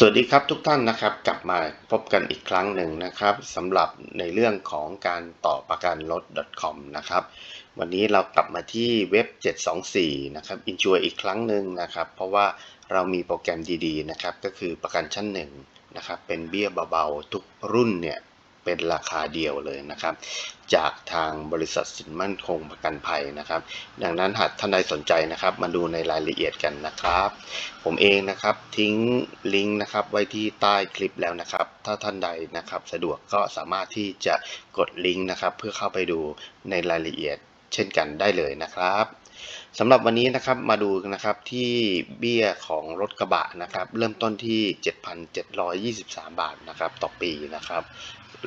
สวัสดีครับทุกท่านนะครับกลับมาพบกันอีกครั้งหนึ่งนะครับสำหรับในเรื่องของการต่อประกันรถ .com นะครับวันนี้เรากลับมาที่เว็บ 724 นะครับอินชัวอีกครั้งหนึ่งนะครับเพราะว่าเรามีโปรแกรมดีๆนะครับก็คือประกันชั้นหนึ่งนะครับเป็นเบี้ยเบาๆทุกรุ่นเนี่ย เป็นราคาเดียวเลยนะครับ จากทางบริษัทสินมั่นคงประกันภัยนะครับ ดังนั้นหากท่านใดสนใจนะครับ มาดูในรายละเอียดกันนะครับ ผมเองนะครับทิ้งลิงก์นะครับไว้ที่ใต้คลิปแล้วนะครับ ถ้าท่านใดนะครับสะดวกก็สามารถที่จะกดลิงก์นะครับ เพื่อเข้าไปดูในรายละเอียดเช่นกันได้เลยนะครับสำหรับวันนี้นะครับมาดูนะครับที่เบี้ยของรถกระบะนะครับ เริ่มต้นที่ 7,723 บาทนะครับ ต่อปีนะครับ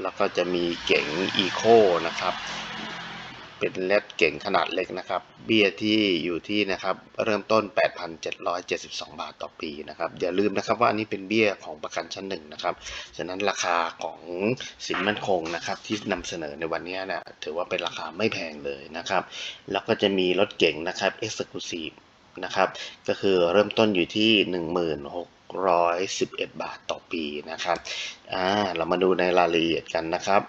แล้วก็จะมีเก๋งอีโคนะครับ เป็นเลดเก่งขนาดเล็กนะครับ เบี้ยที่อยู่ที่นะครับ เริ่มต้น 8,772 บาทต่อปีนะครับ อย่าลืมนะครับว่าอันนี้เป็นเบี้ยของประกันชั้นหนึ่งนะครับ ฉะนั้นราคาของสินมั่นคงนะครับ ที่นำเสนอในวันนี้นะถือว่าเป็นราคาไม่แพงเลยนะครับ แล้วก็จะมีรถเก่งนะครับ Exclusive นะครับ ก็คือเริ่มต้นอยู่ที่ 1 6 1611 บาทต่อปีนะครับเรามาดูในรายละเอียดกันนะครับ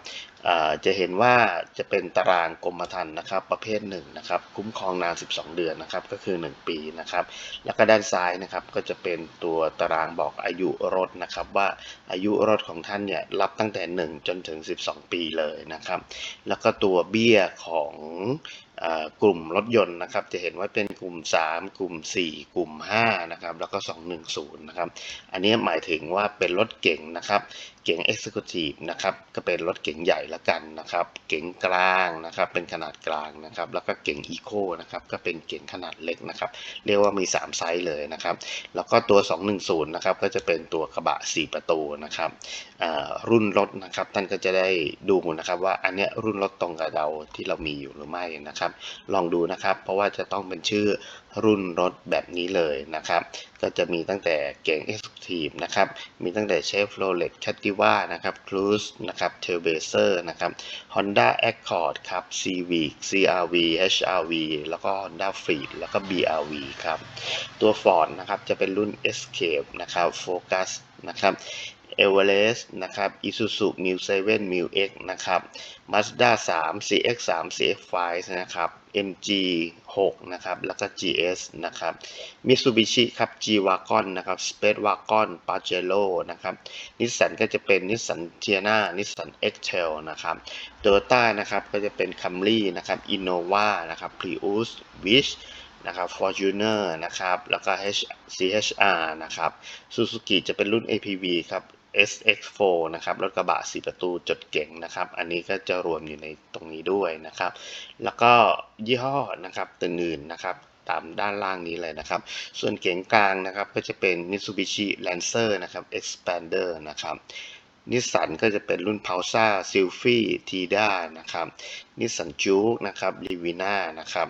จะเห็นว่าจะเป็นตารางกรมธรรม์นะครับ ประเภทหนึ่งนะครับคุ้มครองนาน 12 เดือนนะครับก็คือ 1 ปีนะครับแล้วก็ด้านซ้ายนะครับก็จะเป็นตัวตารางบอกอายุรถนะครับ ว่าอายุรถของท่านเนี่ยรับตั้งแต่ 1 จนถึง 12 ปีเลยนะครับ แล้วก็ตัวเบี้ยของกลุ่มรถยนต์นะครับ จะเห็นว่าเป็นกลุ่ม 3 กลุ่ม 4 กลุ่ม 5 นะครับ แล้วก็ 210 นะครับ อันนี้หมายถึงว่าเป็นรถเก๋งนะครับ เก๋ง Executive นะครับ ก็เป็นรถเก๋งใหญ่ละกันนะครับ เก๋งกลางนะครับ เป็นขนาดกลางนะครับ แล้วก็เก๋ง Eco นะครับ ก็เป็นเก๋งขนาดเล็กนะครับ เรียกว่ามี 3 ไซส์เลยนะครับ แล้วก็ตัว 210 นะครับ ก็จะเป็นตัวกระบะ 4 ประตูนะครับ รุ่นรถนะครับ ท่านก็จะได้ดูนะครับว่าอันนี้รุ่นรถตรงกับเราที่เรามีอยู่หรือไม่นะครับลองดูนะครับ เพราะว่าจะต้องเป็นชื่อรุ่นรถแบบนี้เลยนะครับ ก็จะมีตั้งแต่เก่ง Executive นะครับ มีตั้งแต่ Chevrolet Captiva นะครับ Cruise นะครับ Trailblazer นะครับ Honda Accord ครับ Civic CRV HRV แล้วก็ Honda Freed แล้วก็ BRV ครับ ตัว Ford นะครับ จะเป็นรุ่น Escape นะครับ Focus นะครับ เอเวอเรสต์นะครับอ Isuzu มิวเซเว่นมิวเอ็กนะครับมาสด้าสามซีเอ็ Mazda 3 CX 3 CX 5นะครับเอ็มจีหกนะครับ แล้วก็จีเอสนะครับมิตซูบิชิครับจีวากอนนะครับสเปซวากอน,ปาเจโร่นะครับ นิสสันก็จะเป็นนิสสันเทียนานิสสันเอ็กเซลนะครับ Toyota นะครับ ก็จะเป็นคัมรี่นะครับอินโนวานะครับ Prius ส,วิชนะครับ Fortuner นะครับ แล้วก็ CHR นะครับ Suzuki จะเป็นรุ่น APV ครับ SX4 นะครับรถกระบะ4ประตูจดเก่งนะครับ อันนี้ก็จะรวมอยู่ในตรงนี้ด้วยนะครับ แล้วก็ยี่ห้อนะครับตื่นๆนะครับตามด้านล่างนี้เลยนะครับ ส่วนเก๋งกลางนะครับก็จะเป็น Mitsubishi Lancer นะครับ Expander นะครับนิสสันก็จะเป็นรุ่น p a u s a s y l f i Tida นะครับนิสสันจูกนะครับ r i v i n a นะครับ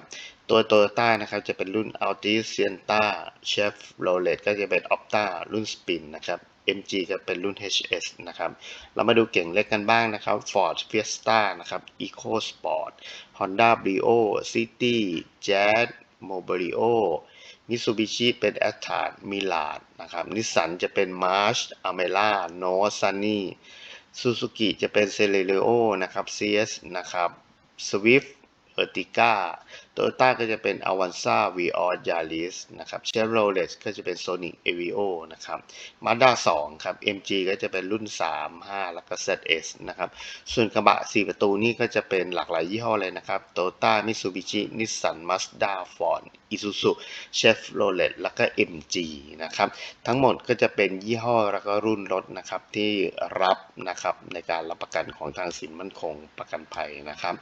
ตัวโตโยต้านะครับจะเป็นรุ่น Altis Sienna Chevrolet ก็จะเป็น Opta รุ่น Spin นะครับ MG จะเป็นรุ่น HS นะครับ เรามาดูเก่งเล็กกันบ้างนะครับ Ford Fiesta นะครับ EcoSport Honda Brio City Jazz Mobilio Mitsubishi เป็น a t t a r d Mirage นะครับ Nissan จะเป็น March Amera No Sunny Suzuki จะเป็น Celerio นะครับ CS นะครับ Swift เออร์ติก้าโตโยต้าก็จะเป็นอวันซ่าวีออสยาริสนะครับเชฟโรเลสก็จะเป็นโซนิกเอวิโอนะครับมาด้าสองครับ MG ก็จะเป็นรุ่น 3 5 แล้วก็ ZS นะครับ ส่วนกระบะ 4 ประตูนี่ก็จะเป็นหลากหลายยี่ห้อเลยนะครับโตโยต้ามิตซูบิชินิสสันมาสด้าฟอร์ดอิซูซุเชฟโรเลตแล้วก็ MG นะครับ ทั้งหมดก็จะเป็นยี่ห้อแล้วก็รุ่นรถนะครับที่รับนะครับในการรับประกันของทางสินมั่นคงประกันภัยนะครับ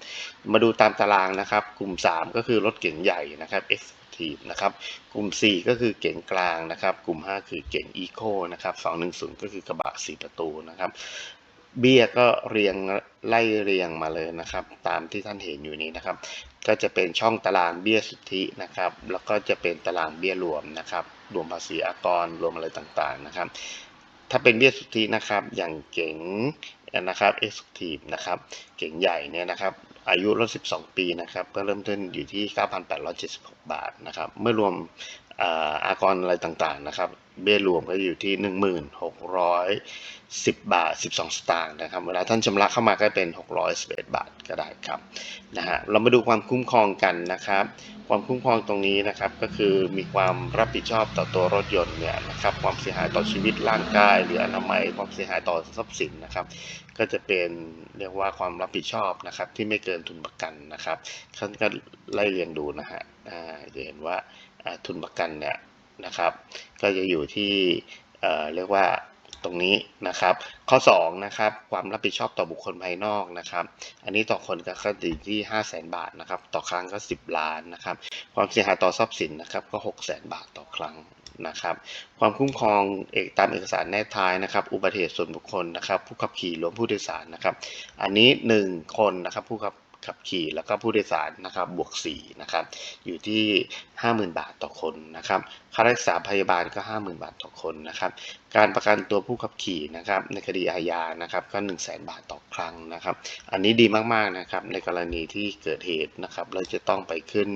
มาดูตามตารางนะครับ กลุ่ม 3 ก็็คือรถเก๋งใหญ่นะครับ Executive นะครับกลุ่ม 4 ก็คือเก๋งกลางนะครับ กลุ่ม 5 คือเก๋ง Eco นะครับ210 ก็คือกระบะ 4 ประตูนะครับเบี้ยก็เรียงไล่เรียงมาเลยนะครับ ตามที่ท่านเห็นอยู่นี้นะครับ ก็จะเป็นช่องตารางเบี้ยสุทธินะครับ แล้วก็จะเป็นตารางเบี้ยรวมนะครับ รวมภาษีอากรรวมอะไรต่างๆนะครับ ถ้าเป็นเบี้ยสุทธินะครับ อย่างเก๋งนะครับ Executive นะครับ เก๋งใหญ่เนี่ยนะครับ อายุรถ 12 ปีนะครับ ก็เริ่มต้นอยู่ที่ 9,876 บาทนะครับ เมื่อรวมอากรอะไรต่างๆนะครับ เบี้ยรวมก็อยู่ที่ 1610 บาท 12 สตางค์นะครับเวลาท่านชำระเข้ามาก็เป็น 611 บาทก็ได้ครับนะฮะเรามาดูความคุ้มครองกันนะครับ ความคุ้มครองตรงนี้นะครับก็คือมีความรับผิดชอบต่อตัวรถยนต์เนี่ยนะครับความเสียหายต่อชีวิตร่างกาย หรืออนามัยความเสียหายต่อทรัพย์สินนะครับ ก็จะเป็นเรียกว่าความรับผิดชอบนะครับที่ไม่เกินทุนประกันนะครับท่านก็ไล่เรียงดูนะฮะจะเห็นว่าทุนประกันเนี่ย นะครับ ก็จะอยู่ที่เเรียกว่าตรงนี้นะครับ ข้อ2นะครับความรับผิดชอบต่อบุคคลภายนอกนะครับ อันนี้ต่อคนก็อยู่ที่ 5 0 0 0 0 0 บาทนะครับ ต่อครั้งก็ 10 ล้านนะครับ ความเสียหายต่อทรัพย์สินนะครับก็ 6 0 0 0 0 0 บาทต่อครั้งนะครับ ความคุ้มครองเอกตามเอกสารแนบท้ายนะครับ อุบัติเหตุส่วนบุคคลนะครับ ผู้ขับขี่รวมผู้โดยสารนะครับ อันนี้ 1 คนนะครับผู้ขับ ขับขี่แล้วก็ผู้โดยสารนะครับบวก4นะครับอยู่ที่ 50,000 บาทต่อคนนะครับค่ารักษาพยาบาลก็ 50,000 บาทต่อคนนะครับการประกันตัวผู้ขับขี่นะครับในคดีอาญานะครับก็ 1 0 0 0 0แบาทต่อครั้งนะครับ อันนี้ดีมากๆนะครับในกรณีที่เกิดเหตุนะครับเราจะต้องไปขึ้น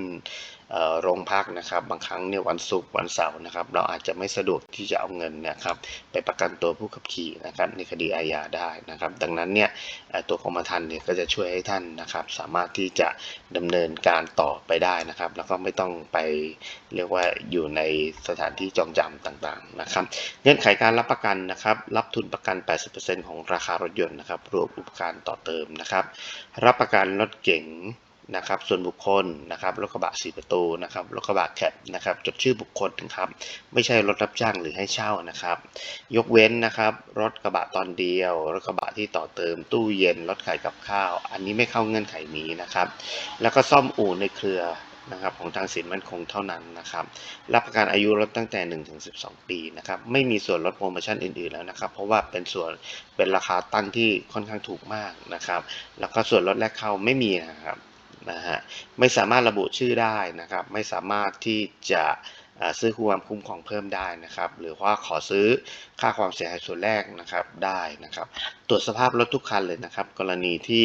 โรงพักนะครับ บางครั้งเนี่ยวันศุกร์วันเสาร์นะครับ เราอาจจะไม่สะดวกที่จะเอาเงินนะครับไปประกันตัวผู้ขับขี่นะครับในคดีอาญาได้นะครับ ดังนั้นเนี่ยตัวกรมธรรม์เนี่ยก็จะช่วยให้ท่านนะครับ สามารถที่จะดำเนินการต่อไปได้นะครับ แล้วก็ไม่ต้องไป เรียกว่าอยู่ในสถานที่จองจำต่างๆนะครับ เงื่อนไขการรับประกันนะครับ รับทุนประกัน 80%ของราคารถยนต์นะครับ รวมอุปการต่อเติมนะครับ รับประกันรถเก๋งนะครับส่วนบุคคลนะครับรถกระบะสีประตูนะครับรถกระบะแคปนะครับจดชื่อบุคคลนะครับไม่ใช่รถรับจ้างหรือให้เช่านะครับ ยกเว้นนะครับรถกระบะตอนเดียว รถกระบะที่ต่อเติม ตู้เย็นรถขายกับข้าว อันนี้ไม่เข้าเงื่อนไขนี้นะครับ แล้วก็ซ่อมอู่ในเครือ นะครับของทางสินมั่นคงเท่านั้นนะครับรับประกันอายุรถตั้งแต่1ถึง12 ปีนะครับไม่มีส่วนลดโปรโมชั่นอื่นๆแล้วนะครับ เพราะว่าเป็นส่วนเป็นราคาตั้งที่ค่อนข้างถูกมากนะครับ แล้วก็ส่วนลดแรกเข้าไม่มีนะครับนะฮะไม่สามารถระบุชื่อได้นะครับ ไม่สามารถที่จะซื้อความคุ้มครองเพิ่มได้นะครับ หรือว่าขอซื้อค่าความเสียหายส่วนแรกนะครับได้นะครับ ตรวจสภาพรถทุกคันเลยนะครับ กรณีที่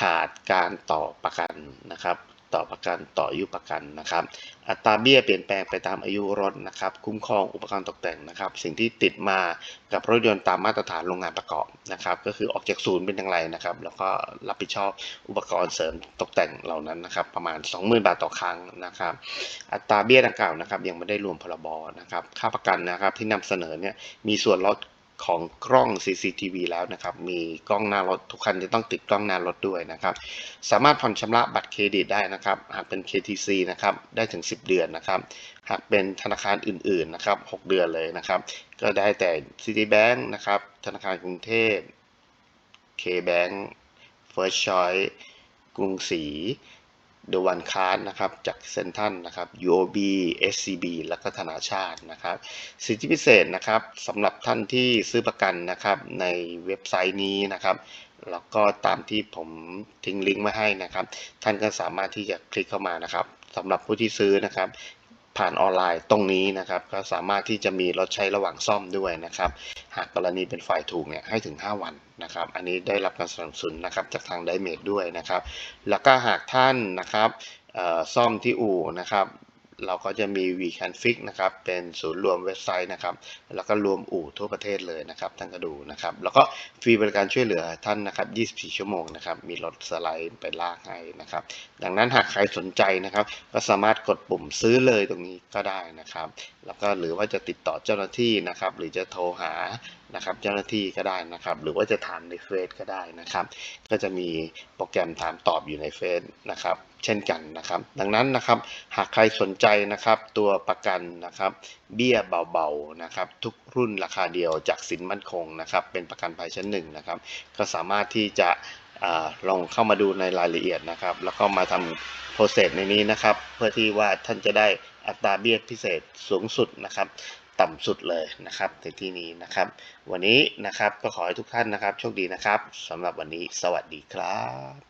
ขาดการต่อประกันนะครับ ต่อประกันต่ออายุประกันนะครับ อัตราเบี้ยเปลี่ยนแปลงไปตามอายุรถนะครับ คุ้มครองอุปกรณ์ตกแต่งนะครับ สิ่งที่ติดมากับรถยนต์ตามมาตรฐานโรงงานประกอบนะครับ ก็คือออกจากศูนย์เป็นอย่างไรนะครับ แล้วก็รับผิดชอบอุปกรณ์เสริมตกแต่งเหล่านั้นนะครับ ประมาณ 20,000 บาทต่อครั้งนะครับ อัตราเบี้ยดังกล่าวนะครับ ยังไม่ได้รวมพรบนะครับ ค่าประกันนะครับที่นำเสนอเนี่ยมีส่วนลด ของกล้อง CCTV แล้วนะครับ มีกล้องหน้ารถทุกคันจะต้องติดกล้องหน้ารถด้วยนะครับ สามารถผ่อนชำระบัตรเครดิตได้นะครับ หากเป็น KTC นะครับ ได้ถึง 10 เดือนนะครับ หากเป็นธนาคารอื่นๆนะครับ 6 เดือนเลยนะครับ ก็ได้แต่ Citibank นะครับ ธนาคารกรุงเทพ KBank First Choice กรุงศรี The One Card นะครับจากเซ็นทรัลนะครับ UOB SCB แล้วก็ธนาชาตินะครับ สิทธิพิเศษนะครับสำหรับท่านที่ซื้อประกันนะครับในเว็บไซต์นี้นะครับแล้วก็ตามที่ผมทิ้งลิงก์มาให้นะครับ ท่านก็สามารถที่จะคลิกเข้ามานะครับสำหรับผู้ที่ซื้อนะครับผ่านออนไลน์ตรงนี้นะครับ ก็สามารถที่จะมีรถใช้ระหว่างซ่อมด้วยนะครับ หากกรณีเป็นฝ่ายถูกเนี่ยให้ถึง 5 วันนะครับ อันนี้ได้รับการสนับสนุนนะครับจากทางไดเมดด้วยนะครับ แล้วก็หากท่านนะครับซ่อมที่อู่นะครับ เราก็จะมี We Can Fix นะครับ เป็นศูนย์รวมเว็บไซต์นะครับ แล้วก็รวมอู่ทั่วประเทศเลยนะครับ ท่านก็ดูนะครับ แล้วก็ฟรีบริการช่วยเหลือท่านนะครับ 24 ชั่วโมงนะครับ มีรถสไลด์ไปลากให้นะครับ ดังนั้นหากใครสนใจนะครับ ก็สามารถกดปุ่มซื้อเลยตรงนี้ก็ได้นะครับ แล้วก็หรือว่าจะติดต่อเจ้าหน้าที่นะครับ หรือจะโทรหา นะครับเจ้าหน้าที่ก็ได้นะครับ หรือว่าจะถามในเฟซก็ได้นะครับ ก็จะมีโปรแกรมถามตอบอยู่ในเฟซนะครับ เช่นกันนะครับ ดังนั้นนะครับ หากใครสนใจนะครับ ตัวประกันนะครับ เบี้ยเบาๆนะครับ ทุกรุ่นราคาเดียวจากสินมั่นคงนะครับ เป็นประกันภัยชั้นหนึ่งนะครับ ก็สามารถที่จะอลองเข้ามาดูในรายละเอียดนะครับ แล้วก็มาทำโปรเซสในนี้นะครับ เพื่อที่ว่าท่านจะได้อัตราเบี้ยพิเศษสูงสุดนะครับ ต่ำสุดเลยนะครับในที่นี้นะครับ วันนี้นะครับก็ขอให้ทุกท่านนะครับ โชคดีนะครับสำหรับวันนี้สวัสดีครับ